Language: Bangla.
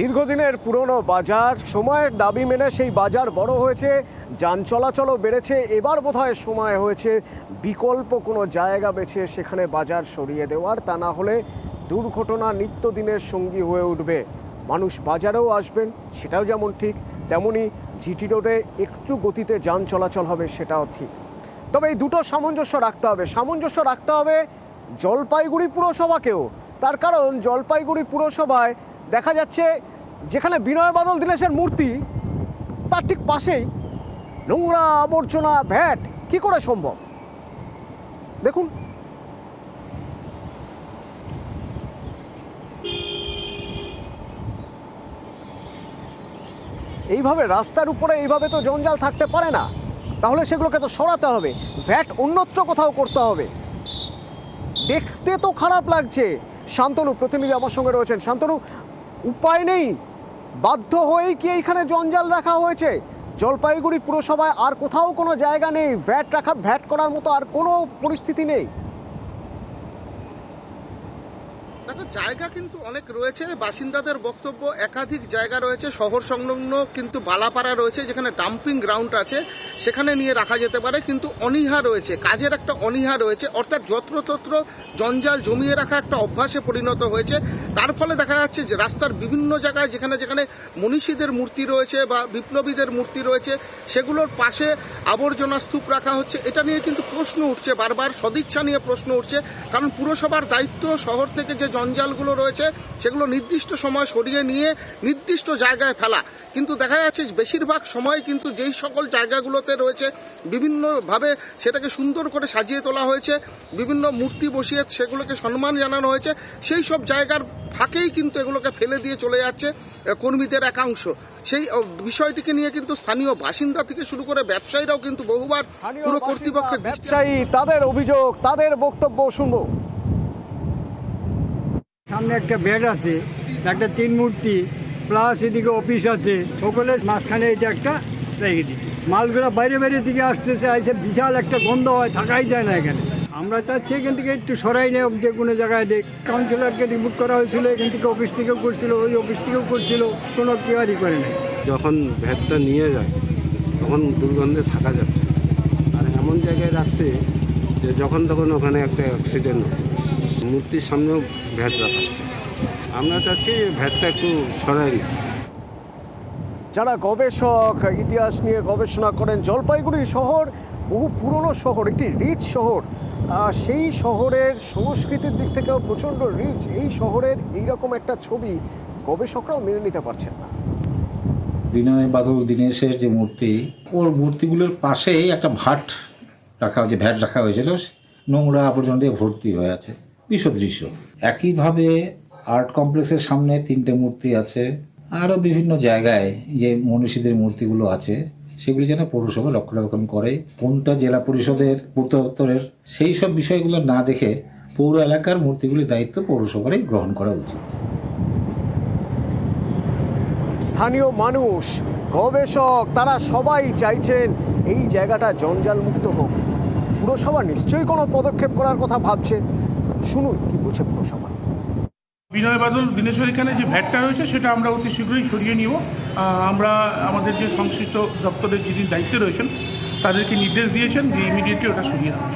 দীর্ঘদিনের পুরনো বাজার, সময়ের দাবি মেনে সেই বাজার বড় হয়েছে, যান চলাচলও বেড়েছে, এবার বোধহয় সময় হয়েছে, বিকল্প কোনো জায়গা বেছে সেখানে বাজার সরিয়ে দেওয়ার, তা না হলে দুর্ঘটনা নিত্যদিনের সঙ্গী হয়ে উঠবে। মানুষ বাজারেও আসবেন, সেটাও যেমন ঠিক, তেমনি জিটি রোডে একটু গতিতে যান চলাচল হবে, সেটাও ঠিক। তবে এই দুটো সামঞ্জস্য রাখতে হবে। সামঞ্জস্য রাখতে হবে জলপাইগুড়ি পুরসভাকেও। তার কারণ জলপাইগুড়ি পুরসভায় দেখা যাচ্ছে যেখানে বিনয় বাদল, দীনেশের মূর্তি, তার ঠিক পাশেই নোংরা আবর্জনা ভ্যাট। কি করে সম্ভব? দেখুন। এইভাবে রাস্তার উপরে এইভাবে তো জঞ্জাল থাকতে পারে না। তাহলে সেগুলোকে তো সরাতে হবে। ভ্যাট অন্যত্র কোথাও করতে হবে। দেখতে তো খারাপ লাগছে। শান্তনু প্রতিনিধি আমার সঙ্গে রয়েছেন। শান্তনু উপায় নেই। বাধ্য হয়েই কি এইখানে জঞ্জাল রাখা হয়েছে? জলপাইগুড়ি পুরসভায় আর কোথাও কোনো জায়গা নেই। ভ্যাট রাখা, ভ্যাট করার মতো আর কোনো পরিস্থিতি নেই। দেখো জায়গা কিন্তু অনেক রয়েছে। বাসিন্দাদের বক্তব্য একাধিক জায়গা রয়েছে, শহর সংলগ্ন কিন্তু বালাপাড়া রয়েছে, যেখানে ডাম্পিং গ্রাউন্ড আছে, সেখানে নিয়ে রাখা যেতে পারে, কিন্তু অনীহা রয়েছে, কাজের একটা অনীহা রয়েছে, অর্থাৎ যত্রতত্র জঞ্জাল জমিয়ে রাখা একটা অভ্যাসে পরিণত হয়েছে। তার ফলে দেখা যাচ্ছে যে রাস্তার বিভিন্ন জায়গায় যেখানে যেখানে মনীষীদের মূর্তি রয়েছে বা বিপ্লবীদের মূর্তি রয়েছে, সেগুলোর পাশে আবর্জনা স্তূপ রাখা হচ্ছে। এটা নিয়ে কিন্তু প্রশ্ন উঠছে বারবার, সদিচ্ছা নিয়ে প্রশ্ন উঠছে, কারণ পুরসভার দায়িত্ব শহর থেকে যে জঞ্জালগুলো রয়েছে সেগুলো নির্দিষ্ট সময় সরিয়ে নিয়ে নির্দিষ্ট জায়গায় ফেলা। কিন্তু দেখা যাচ্ছে বেশিরভাগ সময় কিন্তু যেই সকল জায়গাগুলোতে রয়েছে বিভিন্নভাবে সেটাকে সুন্দর করে সাজিয়ে তোলা হয়েছে বিভিন্ন মূর্তি বসিয়ে সেগুলোকে সম্মান জানানো হয়েছে সেই সব জায়গার ফাঁকেই কিন্তু এগুলোকে ফেলে দিয়ে চলে যাচ্ছে কর্মীদের একাংশ। সেই বিষয়টিকে নিয়ে কিন্তু স্থানীয় বাসিন্দা থেকে শুরু করে ব্যবসায়ীরাও কিন্তু বহুবার পুরো কর্তৃপক্ষের ব্যবসায়ী তাদের অভিযোগ তাদের বক্তব্য শুনব। সামনে একটা বেড আছে, একটা তিন মূর্তি প্লাস এদিকে অফিস আছে। সকলের মাঝখানে এটা একটা রেখে দিচ্ছি মালগুলো বাইরে বাইরে দিকে আসতেছে, আইসে বিশাল একটা গন্ধ হয়, থাকাই যায় না এখানে। আমরা চাচ্ছি এখান থেকে একটু সরাই নেই, যে কোনো জায়গায় দেখ। কাউন্সিলরকে রিপোর্ট করা হয়েছিল, এখান থেকে অফিস থেকেও করছিল, ওই অফিস থেকেও করছিল, কোনো কেয়ারই করে নেই। যখন ভ্যাটটা নিয়ে যায়, তখন দুর্গন্ধে থাকা যাচ্ছে আর এমন জায়গায় রাখছে যে যখন তখন ওখানে একটা অ্যাক্সিডেন্ট হয়। মূর্তির সামনেও ভ্যাট রাখা হচ্ছে আমরা চাচ্ছি ভ্যাটটা একটু সরাই নিই। যারা গবেষক ইতিহাস নিয়ে গবেষণা করেন জলপাইগুড়ি শহর বহু পুরনো শহর একটি রিচ শহর সেই শহরের সংস্কৃতির দিক থেকেও প্রচণ্ড রিচ। এই শহরের এইরকম একটা ছবি গবেষকরাও মেনে নিতে পারছেন না। বিনয় বাদল দীনেশের যে মূর্তি ওর মূর্তিগুলোর পাশেই একটা ভাট রাখা হয়েছে ভ্যাট রাখা হয়েছিল নোংরা আবর্জনা দিয়ে ভর্তি হয়ে আছে। বিসদৃশ্য। একইভাবে আর্ট কমপ্লেক্সের সামনে তিনটে মূর্তি আছে, আরও বিভিন্ন জায়গায় যে মনীষীদের মূর্তিগুলো আছে, সেগুলি যেন পৌরসভা রক্ষণাবেক্ষণ করে। কোনটা জেলা পরিষদের পূর্ত দপ্তরের সেই সব বিষয়গুলো না দেখে পৌর এলাকার মূর্তিগুলির দায়িত্ব পৌরসভারই গ্রহণ করা উচিত। স্থানীয় মানুষ, গবেষক, তারা সবাই চাইছেন এই জায়গাটা জঞ্জাল মুক্ত হোক। পুরসভা নিশ্চয়ই কোনো পদক্ষেপ করার কথা ভাবছে। শুনুন কি বলছে পুরসভা। বিনয় বাদল দিনেশ্বর এখানে যে ভ্যাটটা রয়েছে, সেটা আমরা অতি শীঘ্রই সরিয়ে নিব। আমরা আমাদের যে সংশ্লিষ্ট দপ্তরের যিনি দায়িত্বে রয়েছেন, তাদেরকে নির্দেশ দিয়েছেন যে ইমিডিয়েটলি ওটা সরিয়ে দেওয়া